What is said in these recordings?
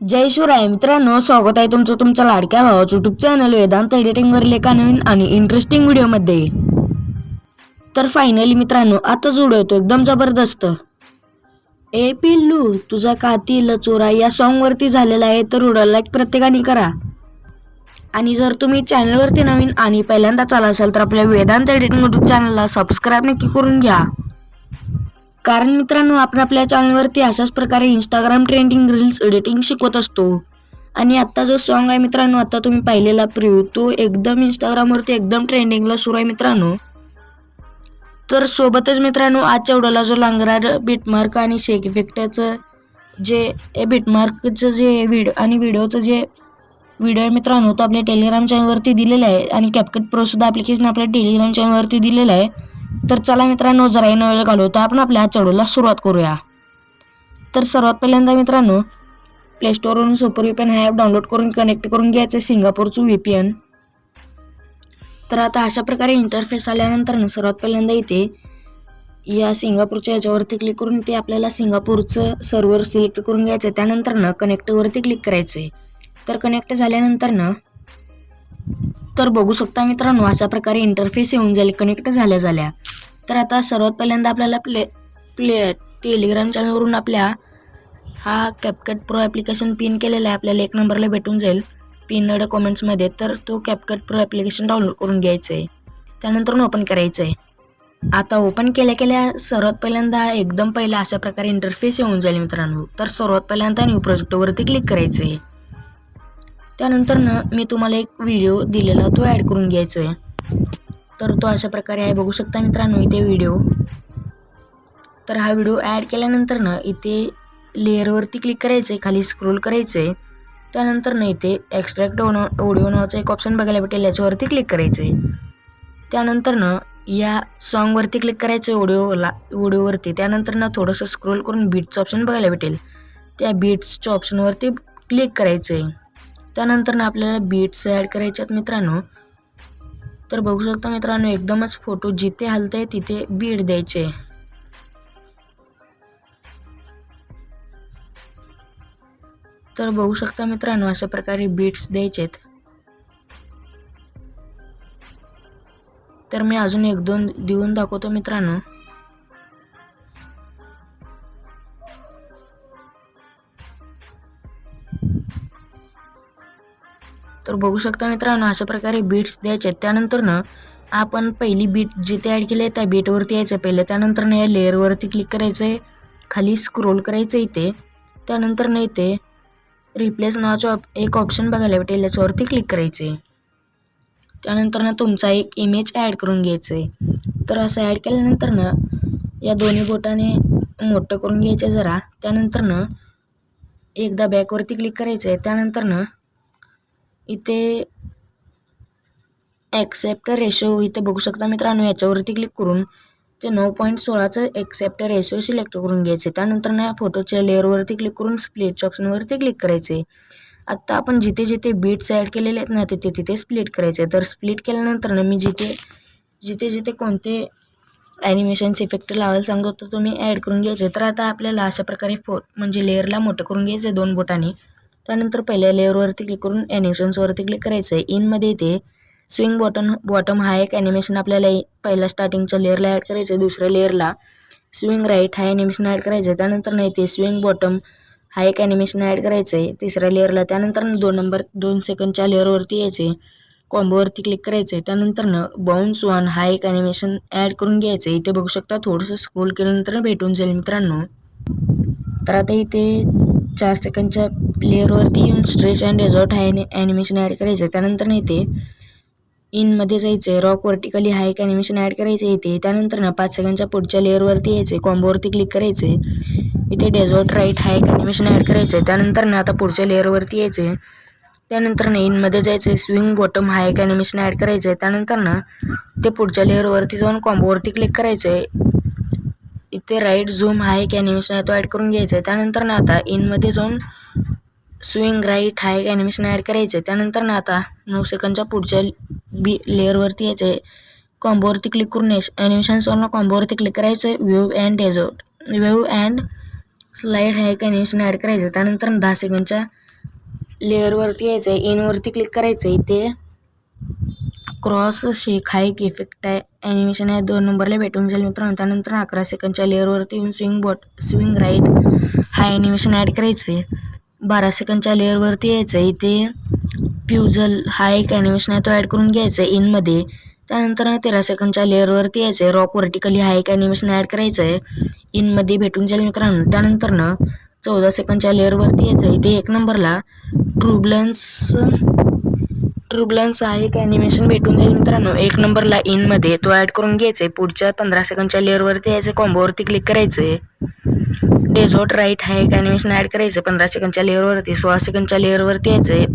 जय शिवराय मित्रांनो स्वागत आहे तुमचं तुमच्या लाडक्या भावाचं युट्यूब चॅनल वेदांत एडिटिंगवरील एका नवीन आणि इंटरेस्टिंग व्हिडिओमध्ये तर फायनली मित्रांनो आता जोड येतो एकदम जबरदस्त. ए पिल्लू तुझा कातील चोरा या सॉन्गवरती झालेला आहे तर व्हिडिओ लाईक प्रत्येकाने करा. आणि जर तुम्ही चॅनलवरती नवीन आणि पहिल्यांदा चाल असाल तर आपल्या वेदांत एडिटिंग यूट्यूब चॅनलला सबस्क्राईब नक्की करून घ्या. कारण मित्रांनो आपण आपल्या चॅनलवरती अशाच प्रकारे इंस्टाग्राम ट्रेंडिंग रील्स एडिटिंग शिकवत असतो. आणि आत्ता जो सॉन्ग आहे मित्रांनो आता तुम्ही पाहिलेला प्रिव्ह्यू तो एकदम इंस्टाग्रामवरती एकदम ट्रेंडिंगला सुरू आहे मित्रांनो. तर सोबतच मित्रांनो आजच्या उडाला जो लांगरा बिटमार्क आणि शेक इफेक्टचं जे बिटमार्कचं जे व्हिडिओ आणि व्हिडिओचं जे व्हिडिओ आहे मित्रांनो तो आपल्या टेलिग्राम चॅनलवरती दिलेला आहे. आणि कॅपकट प्रोसुद्धा ॲप्लिकेशन आपल्या टेलिग्राम चॅनलवरती दिलेलं आहे. तर चला मित्रांनो जरा न वेळ घालवता आपण आपल्या आजच्या व्हिडिओला सुरुवात करूया. तर सर्वात पहिल्यांदा मित्रांनो प्ले स्टोअरवरून सुपर व्ही हा ॲप डाउनलोड करून कनेक्ट करून घ्यायचं आहे. सिंगापूरचं व्ही पी एन तर आता अशा प्रकारे इंटरफेस आल्यानंतर ना सर्वात पहिल्यांदा इथे या सिंगापूरच्या याच्यावरती क्लिक करून इथे आपल्याला सिंगापूरचं सर्व्हर सिलेक्ट करून घ्यायचं आहे त्यानंतर ना कनेक्टवरती क्लिक करायचं आहे तर कनेक्ट झाल्यानंतर ना तर बघू शकता मित्रांनो अशा प्रकारे इंटरफेस येऊन जाईल कनेक्ट झाल्या झाल्या. तर आता सर्वात पहिल्यांदा आपल्याला प्ले प्ले टेलिग्राम चॅनलवरून आपल्या हा कॅपकट प्रो ॲप्लिकेशन पिन केलेला आहे. आपल्याला एक नंबरला भेटून जाईल. पिनड कॉमेंट्समध्ये तर तो कॅपकट प्रो ॲप्लिकेशन डाउनलोड करून घ्यायचं आहे त्यानंतर ओपन करायचं आहे आता ओपन केल्या केल्या सर्वात पहिल्यांदा एकदम पहिला अशा प्रकारे इंटरफेस येऊन जाईल मित्रांनो. तर सर्वात पहिल्यांदा न्यू प्रोजेक्टवरती क्लिक करायचं आहे त्यानंतर ना मी तुम्हाला एक व्हिडिओ दिलेला तो ॲड करून घ्यायचा आहे तर तो अशा प्रकारे आहे. बघू शकता मित्रांनो इथे व्हिडिओ तर हा व्हिडिओ ॲड केल्यानंतर ना इथे लेअरवरती क्लिक करायचं आहे खाली स्क्रोल करायचं आहे त्यानंतर ना इथे एक्स्ट्रॅक्ट ओनो ओडिओ नावाचा एक ऑप्शन बघायला भेटेल याच्यावरती क्लिक करायचं आहे त्यानंतर ना या सॉन्गवरती क्लिक करायचं आहे ओडिओला ओडिओवरती त्यानंतर ना थोडंसं स्क्रोल करून बीट्सचं ऑप्शन बघायला भेटेल. त्या बीट्सच्या ऑप्शनवरती क्लिक करायचं आहे त्यानंतर ना आपल्याला बीट्स ॲड करायचे आहेत मित्रांनो. तर बघू शकता मित्रांनो एकदमच फोटो जिथे हलते तिथे बीट द्यायचे. तर बघू शकता मित्रांनो अशा प्रकारे बीट्स द्यायचेत. तर मी अजून एक दोन देऊन दाखवतो मित्रांनो. तर बघू शकता मित्रांनो अशा प्रकारे बीट्स द्यायचे आहेत त्यानंतर ना आपण पहिली बीट जिथे ॲड केली आहे त्या बीटवरती यायचं पहिलं त्यानंतर ना या लेअरवरती क्लिक करायचं आहे खाली स्क्रोल करायचं इथे. त्यानंतर ना इथे रिप्लेस नावाचं ऑप एक ऑप्शन बघायला भेटेल. याच्यावरती क्लिक करायचे आहे त्यानंतर ना तुमचा एक इमेज ॲड करून घ्यायचं आहे तर असं ॲड केल्यानंतर ना या दोन्ही बोटाने मोठं करून घ्यायचं जरा. त्यानंतर ना एकदा बॅकवरती क्लिक करायचं आहे त्यानंतर ना इथे ॲक्सेप्ट रेशो इथे बघू शकता मित्रांनो याच्यावरती क्लिक करून ते नऊ पॉईंट सोळाचं एक्सेप्ट रेशो सिलेक्ट करून घ्यायचे. त्यानंतर ना फोटोच्या लेअरवरती क्लिक करून स्प्लिटच्या ऑप्शनवरती क्लिक करायचे. आत्ता आपण जिथे जिथे बीट्स ॲड केलेले आहेत ना तिथे तिथे स्प्लिट करायचे. तर स्प्लिट केल्यानंतर ना मी जिथे जिथे जिथे कोणते ॲनिमेशन्स इफेक्ट लावायला सांगतो तर तुम्ही ॲड करून घ्यायचे. तर आता आपल्याला अशा प्रकारे फो म्हणजे लेअरला मोठं करून घ्यायचं आहे दोन बोटांनी. त्यानंतर पहिल्या लेअरवरती क्लिक करून ॲनिमेशन्सवरती क्लिक करायचं आहे इनमध्ये इथे स्विंग बॉटम बॉटम हा एक ॲनिमेशन आपल्याला पहिल्या स्टार्टिंगच्या लेअरला ॲड करायचं आहे दुसऱ्या लेअरला स्विंग राईट हा ॲनिमेशन ॲड करायचं आहे त्यानंतर नाही ते स्विंग बॉटम हा एक ॲनिमेशन ॲड करायचं आहे तिसऱ्या लेअरला त्यानंतर दोन नंबर दोन सेकंडच्या लेअरवरती यायचे कॉम्बोवरती क्लिक करायचं आहे त्यानंतर बाउन्स वन हा एक ॲनिमेशन ॲड करून घ्यायचं आहे इथे बघू शकता थोडंसं स्क्रोल केल्यानंतर भेटून जाईल मित्रांनो. तर आता इथे चार सेकंडच्या लेअरवरती येऊन स्ट्रेच अँड रिझॉर्ट हा ॲनिमेशन ॲड करायचं आहे त्यानंतर नाही इथे इनमध्ये जायचं आहे रॉक वर्टिकली हा एक ॲनिमेशन ॲड करायचं आहे इथे. त्यानंतर ना पाच सेकंडच्या पुढच्या लेअरवरती यायचं आहे कॉम्बोवरती क्लिक करायचं आहे इथे डेझॉर्ट राईट हा एक ॲनिमेशन ॲड करायचं आहे त्यानंतर ना आता पुढच्या लेअरवरती यायचं आहे त्यानंतर ना इनमध्ये जायचं आहे स्विंग बॉटम हा एक ॲनिमेशन ॲड करायचं आहे त्यानंतर ना ते पुढच्या लेअरवरती जाऊन कॉम्बोवरती क्लिक करायचं आहे इथे राईट झूम हा एक ॲनिमेशन आहे तो ॲड करून घ्यायचा आहे त्यानंतर ना आता इनमध्ये जाऊन स्विंग राईट हा एक ॲनिमेशन ॲड करायचं आहे त्यानंतर ना आता नऊ सेकंडच्या पुढच्या बी लेअरवरती यायचं आहे कॉम्बोवरती क्लिक करून ॲनिमेशन्सवरनं कॉम्बोवरती क्लिक करायचं आहे wave and desert wave and slide हा एक ॲनिमेशन ॲड करायचं त्यानंतर दहा सेकंडच्या लेअरवरती यायचं आहे इनवरती क्लिक करायचं आहे इथे क्रॉस शेक हा एक इफेक्ट आहे. ॲनिमेशन आहे दोन नंबरला भेटून जाईल मित्रांनो. त्यानंतर अकरा सेकंडच्या लेअरवरती येऊन स्विंग बॉट स्विंग राईट हा ॲनिमेशन ॲड करायचं आहे बारा सेकंडच्या लेअरवरती यायचं. आहे इथे प्युझल हा एक ॲनिमेशन आहे तो ॲड करून घ्यायचा आहे इनमध्ये त्यानंतर तेरा सेकंडच्या लेअरवरती यायचं आहे रॉक व्हर्टिकली हा एक ॲनिमेशन ॲड करायचं आहे इनमध्ये भेटून जाईल मित्रांनो. त्यानंतर ना चौदा सेकंडच्या लेअरवरती यायचं आहे इथे एक नंबरला ट्रुबलन्स ट्रुबलन्स हा एक ॲनिमेशन भेटून जाईल मित्रांनो. एक नंबरला इनमध्ये तो ॲड करून घ्यायचा आहे पुढच्या पंधरा सेकंडच्या लेअरवरती यायचं कॉम्बोवरती क्लिक करायचं आहे डेझॉट राईट हा एक ॲनिमेशन ॲड करायचं आहे पंधरा सेकंडच्या लेअरवरती सोळा सेकंडच्या लेअरवरती यायचं आहे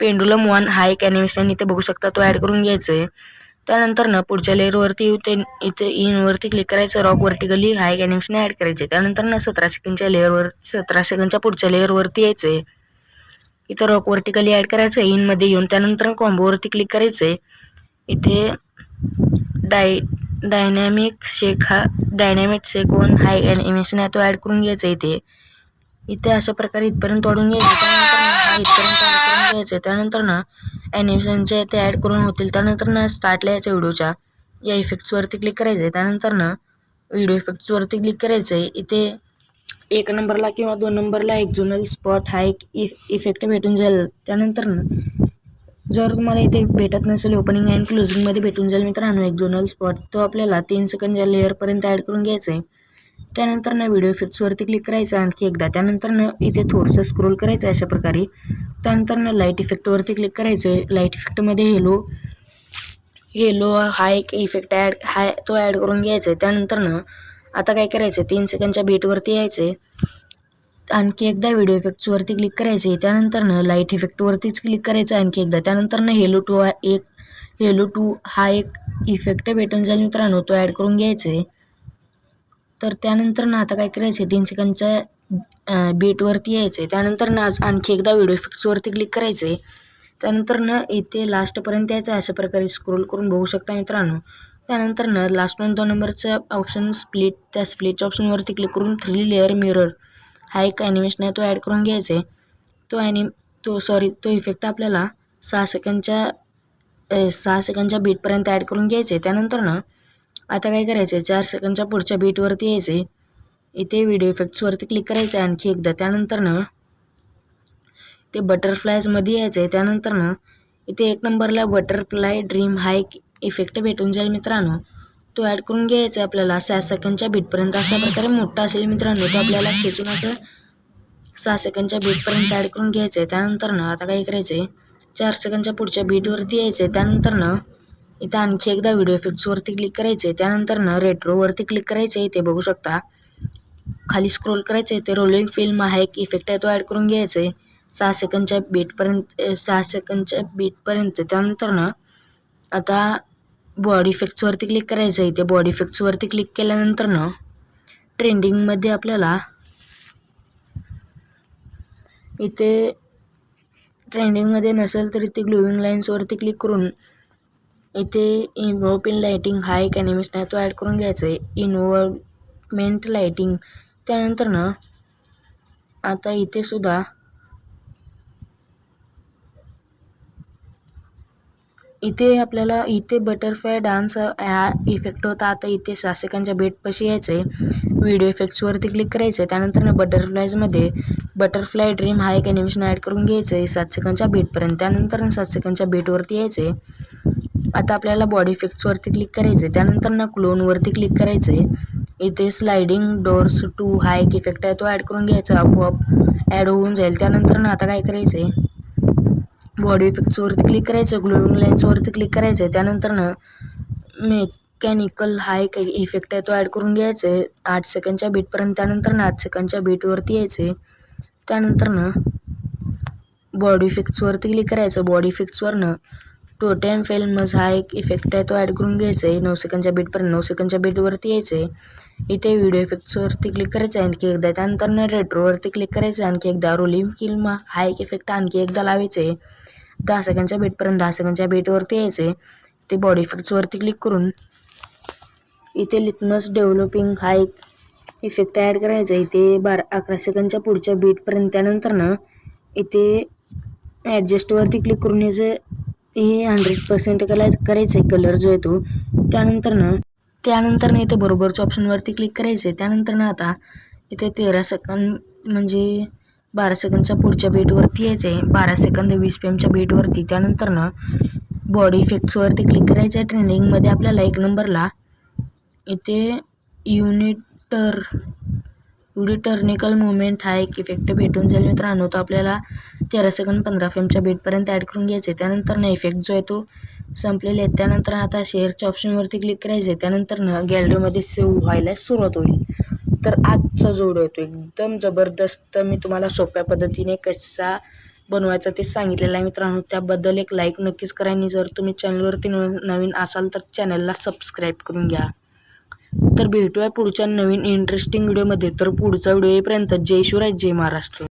पेंडुलम वन हा एक ॲनिमेशन इथे बघू शकता तो ॲड करून घ्यायचं आहे त्यानंतर ना पुढच्या लेअरवरती ते इथे इनवरती क्लिक करायचं रॉक वर्टिकली हा एक ॲनिमेशन ॲड करायचे त्यानंतर ना सतरा सेकंडच्या लेअरवर सतरा सेकंडच्या पुढच्या लेअरवरती यायचं आहे इथं रॉक वर्टिकली ॲड करायचं आहे इनमध्ये येऊन. त्यानंतर कॉम्बोवरती क्लिक करायचं आहे इथे डाय डायनॅमिक शेक हा dynamic shake one high animation आहे. तो ॲड करून घ्यायचा इथे. इथे अशा प्रकारे इथपर्यंत वाढून घ्यायचं. त्यानंतर इथपर्यंत ॲड करून घ्यायचं. त्यानंतर ना ॲनिमेशनच्या ते ॲड करून होतील. त्यानंतर ना स्टार्टला यायचं व्हिडिओच्या. या इफेक्ट्सवरती क्लिक करायचं आहे त्यानंतर ना व्हिडिओ इफेक्ट्सवरती क्लिक करायचं आहे इथे एक नंबरला किंवा दोन नंबरला एक जुनल स्पॉट हा एक e- इफ इफेक्ट भेटून जाईल. त्यानंतर ना जर तुम्हाला इथे भेटत नसेल ओपनिंग अँड क्लोजिंगमध्ये भेटून जाईल मित्रांनो एक जोनल स्पॉट तो आपल्याला तीन सेकंडच्या लेअरपर्यंत ॲड करून घ्यायचा आहे त्यानंतर ना व्हिडिओ इफेक्ट्सवरती क्लिक करायचं आणखी एकदा त्यानंतर ना इथे थोडंसं स्क्रोल करायचं आहे अशा प्रकारे त्यानंतर ना लाइट इफेक्टवरती क्लिक करायचं आहे लाइट इफेक्टमध्ये हेलो हेलो हा एक इफेक्ट ॲड हा तो ॲड करून घ्यायचा आहे त्यानंतर ना आता काय करायचं आहे तीन सेकंडच्या बीटवरती यायचं आहे आणखी एकदा व्हिडिओ इफेक्ट्सवरती क्लिक करायचे त्यानंतरनं लाइट इफेक्टवरतीच क्लिक करायचं आणखी एकदा. त्यानंतरनं हेलो टू हा एक हेलो टू हा एक इफेक्ट भेटून जाईल मित्रांनो तो ॲड करून घ्यायचे. तर त्यानंतर ना आता काय करायचं आहे तीन सेकंडच्या बीटवरती यायचं. आहे त्यानंतर ना आणखी एकदा व्हिडिओ इफेक्ट्सवरती क्लिक करायचे. त्यानंतर ना इथे लास्टपर्यंत यायचं अशा प्रकारे स्क्रोल करून बघू शकता मित्रांनो. त्यानंतर ना लास्ट दोन नंबरचं ऑप्शन स्प्लिट त्या स्प्लिटच्या ऑप्शनवरती क्लिक करून थ्री लेअर मिरर हा एक ॲनिमेशन आहे तो ॲड करून घ्यायचा आहे. तो ॲनिम तो सॉरी तो इफेक्ट आपल्याला सहा सेकंडच्या सहा सेकंडच्या बीटपर्यंत ॲड करून घ्यायचं आहे. त्यानंतर ना आता काय करायचं आहे चार सेकंडच्या पुढच्या बीटवरती यायचं आहे. इथे व्हिडिओ इफेक्ट्सवरती क्लिक करायचं आहे आणखी एकदा. त्यानंतर ना ते बटरफ्लायजमध्ये यायचं आहे. त्यानंतर ना इथे एक नंबरला बटरफ्लाय ड्रीम हा एक इफेक्ट भेटून जाईल मित्रांनो. तो ॲड करून घ्यायचा आहे आपल्याला. सहा सेकंडच्या बीटपर्यंत अशा प्रकारे मोठा असेल मित्रांनो तो आपल्याला खेचून असं सहा सेकंडच्या बीटपर्यंत ॲड करून घ्यायचं आहे त्यानंतर ना आता काय करायचं आहे चार सेकंडच्या पुढच्या बीटवरती यायचं आहे त्यानंतर ना इथं आणखी एकदा व्हिडिओ इफेक्ट्सवरती क्लिक करायचं आहे त्यानंतर ना रेट्रोवरती क्लिक करायचं आहे ते बघू शकता खाली स्क्रोल करायचं आहे ते रोलिंग फिल्म हा एक इफेक्ट आहे तो ॲड करून घ्यायचा आहे सहा सेकंडच्या बीटपर्यंत सहा सेकंडच्या बीटपर्यंत त्यानंतर ना आता बॉडी इफेक्ट्सवरती क्लिक करायचं आहे. इथे बॉडी इफेक्ट्सवरती क्लिक केल्यानंतर ना ट्रेंडिंगमध्ये आपल्याला इथे ट्रेंडिंगमध्ये नसेल तर इथे ग्लोविंग लाईन्सवरती क्लिक करून इथे इन्व्हॉल्व इन लाईटिंग हा एक ॲनिमेशन आहे. तो ॲड करून घ्यायचा आहे. इन्व्हॉल्वमेंट लाईटिंग त्यानंतर ना आता इथे सुद्धा इथे आपल्याला इथे बटरफ्लाय डान्स ह्या इफेक्ट होता. आता इथे सहा बेटपाशी यायचं आहे व्हिडिओ इफेक्ट्सवरती क्लिक करायचं आहे त्यानंतर बटरफ्लायजमध्ये बटरफ्लाय ड्रीम हा एक ॲनिमेशन ॲड करून घ्यायचं आहे सात सेकंडच्या बेटपर्यंत. त्यानंतर सात सेकंडच्या बेटवरती यायचं आहे आता आपल्याला बॉडी इफेक्ट्सवरती क्लिक करायचं आहे त्यानंतर ना क्लोनवरती क्लिक करायचं आहे इथे स्लायडिंग डोअर्स टू हा एक इफेक्ट आहे. तो ॲड करून घ्यायचा. आपोआप ॲड होऊन जाईल. त्यानंतर ना आता काय करायचं आहे बॉडी इफेक्ट्सवरती क्लिक करायचं ग्लोविंग लाईन्सवरती क्लिक करायचं आहे त्यानंतर ना मेकॅनिकल हा एक इफेक्ट आहे तो ॲड करून घ्यायचा आहे आठ सेकंडच्या बीटपर्यंत त्यानंतर ना आठ सेकंडच्या बीटवरती यायचं आहे त्यानंतर ना बॉडी इफेक्ट्सवरती क्लिक करायचं. बॉडी इफेक्ट्सवरनं टोटेम फिल्मज हा एक इफेक्ट आहे तो ॲड करून घ्यायचा आहे नऊ सेकंडच्या बीटपर्यंत नऊ सेकंडच्या बीटवरती यायचं आहे इथे व्हिडिओ इफेक्ट्सवरती क्लिक करायचं आहे आणखी एकदा. त्यानंतर रेट्रोवरती क्लिक करायचं आहे आणखी एकदा. रोलिंग फिल्म हा एक इफेक्ट आणखी एकदा लावायचं आहे दहा सेकंडच्या बेटपर्यंत दहा सेकंडच्या बेटवरती यायचं. आहे ते बॉडी इफेक्ट्सवरती क्लिक करून इथे लिथमस डेव्हलपिंग हा एक इफेक्ट ॲड करायचा. आहे इथे बारा अकरा सेकंडच्या पुढच्या बीटपर्यंत त्यानंतर ना इथे ॲडजस्टवरती क्लिक करून याचं हे हंड्रेड पर्सेंट कला करायचं आहे कलर जो आहे तो. त्यानंतर ना त्यानंतर ना इथे बरोबरच्या ऑप्शनवरती क्लिक करायचं आहे त्यानंतर ना आता इथे तेरा सेकंद म्हणजे बारा सेकंदच्या पुढच्या बीटवरती यायचं आहे बारा सेकंद वीस पी एमच्या बीटवरती. त्यानंतर ना बॉडी इफेक्ट्सवरती क्लिक करायचं आहे ट्रेनिंगमध्ये आपल्याला एक नंबरला. इथे युनिटर युनिटर्निकल मुवमेंट हा एक इफेक्ट भेटून जाईल मित्रांनो. तो आपल्याला तेरा सेकंद पंधरा फ्रेमच्या बीटपर्यंत ॲड करून घ्यायचे त्यानंतर ना इफेक्ट जो आहे तो संपलेले आहेत त्यानंतर आता शेअरच्या ऑप्शनवरती क्लिक करायचे त्यानंतर ना गॅलरीमध्ये सेव्ह व्हायला सुरुवात होईल. तर आजचा जोडो येतो. एकदम जबरदस्त मी तुम्हाला सोप्या पद्धतीने कसा बनवायचा ते सांगितलेलं आहे मित्रांनो. त्याबद्दल एक लाईक नक्कीच करा आणि जर तुम्ही चॅनलवरती नवीन असाल तर चॅनलला सबस्क्राईब करून घ्या. तर भेटूया पुढच्या नवीन इंटरेस्टिंग व्हिडिओमध्ये तर पुढचा व्हिडिओ येईपर्यंत जय शिवराय जय महाराष्ट्र.